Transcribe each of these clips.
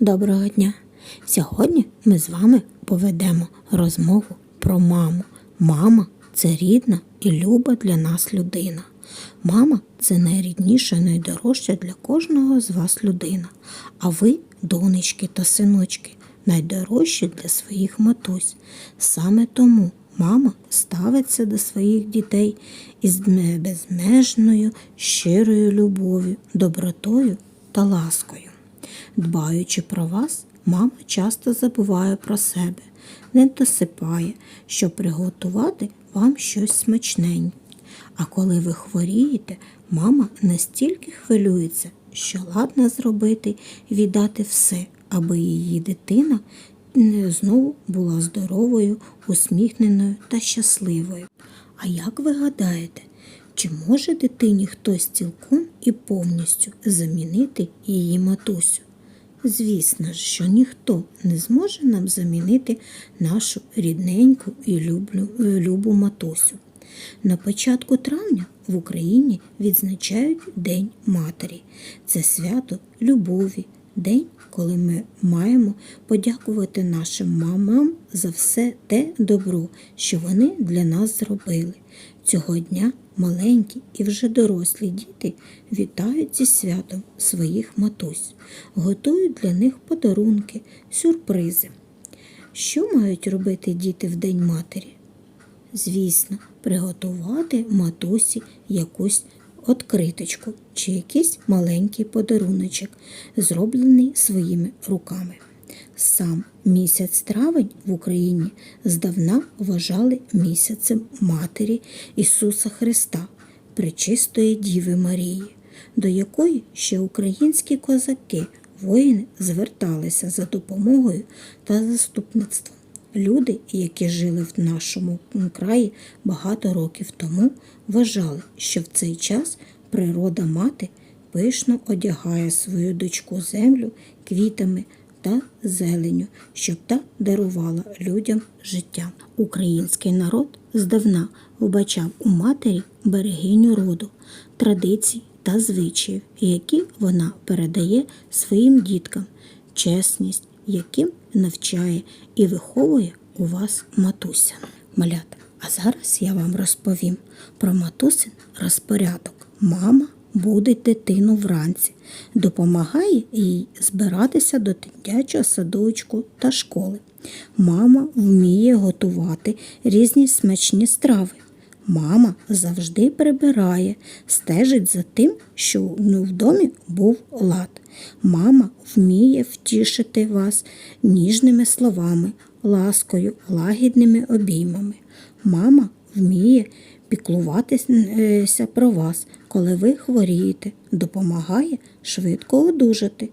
Доброго дня! Сьогодні ми з вами поведемо розмову про маму. Мама це рідна і люба для нас людина. Мама це найрідніша, найдорожча для кожного з вас людина. А ви, донечки та синочки, найдорожчі для своїх матусь. Саме тому мама ставиться до своїх дітей із безмежною щирою любов'ю, добротою та ласкою. Дбаючи про вас, мама часто забуває про себе, не досипає, щоб приготувати вам щось смачненьке. А коли ви хворієте, мама настільки хвилюється, що ладна зробити віддати все, аби її дитина знову була здоровою, усміхненою та щасливою. А як ви гадаєте, чи може дитині хтось цілком і повністю замінити її матусю? Звісно ж, що ніхто не зможе нам замінити нашу рідненьку і люблю, е, любу матусю. На початку травня в Україні відзначають День Матері. Це свято любові, день, коли ми маємо подякувати нашим мамам за все те добро, що вони для нас зробили. Цього дня маленькі і вже дорослі діти вітають зі святом своїх матусь, готують для них подарунки, сюрпризи. Що мають робити діти в День матері? Звісно, приготувати матусі якусь откриточку чи якийсь маленький подаруночок, зроблений своїми руками. Сам місяць травень в Україні здавна вважали місяцем Матері Ісуса Христа, Пречистої Діви Марії, до якої ще українські козаки, воїни зверталися за допомогою та заступництвом. Люди, які жили в нашому краї багато років тому, вважали, що в цей час природа мати пишно одягає свою дочку землю квітами та зеленю, щоб та дарувала людям життя. Український народ здавна вбачав у матері берегиню роду, традицій та звичаїв, які вона передає своїм діткам, чесність, яким навчає і виховує у вас матуся. Малята, а зараз я вам розповім про матусин розпорядок. Мама буде дитину вранці, допомагає їй збиратися до дитячого садочку та школи. Мама вміє готувати різні смачні страви. Мама завжди прибирає, стежить за тим, що в домі був лад. Мама вміє втішити вас ніжними словами, ласкою, лагідними обіймами. Мама вміє піклуватися про вас, коли ви хворієте, допомагає швидко одужати.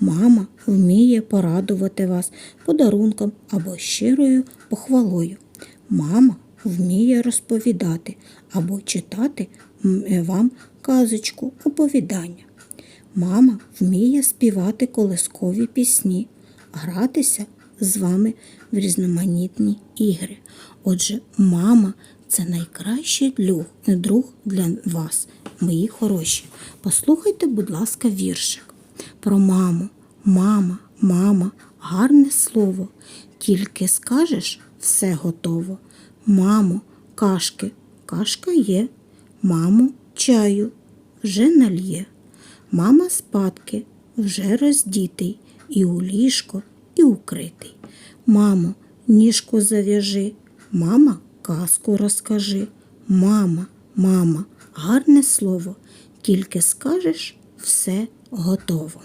Мама вміє порадувати вас подарунком або щирою похвалою. Мама вміє розповідати або читати вам казочку, оповідання. Мама вміє співати колискові пісні, гратися з вами в різноманітні ігри. Отже, мама це найкращий друг для вас, мої хороші. Послухайте, будь ласка, віршик про маму. Мама, мама, гарне слово. Тільки скажеш все готово. Мамо, кашки, кашка є. Мамо, чаю вже нальє. Мама спадки вже роздітий, і у ліжко, і укритий. Мамо, ніжку зав'яжи, мама, казку розкажи. Мама, мама, гарне слово, тільки скажеш все готово.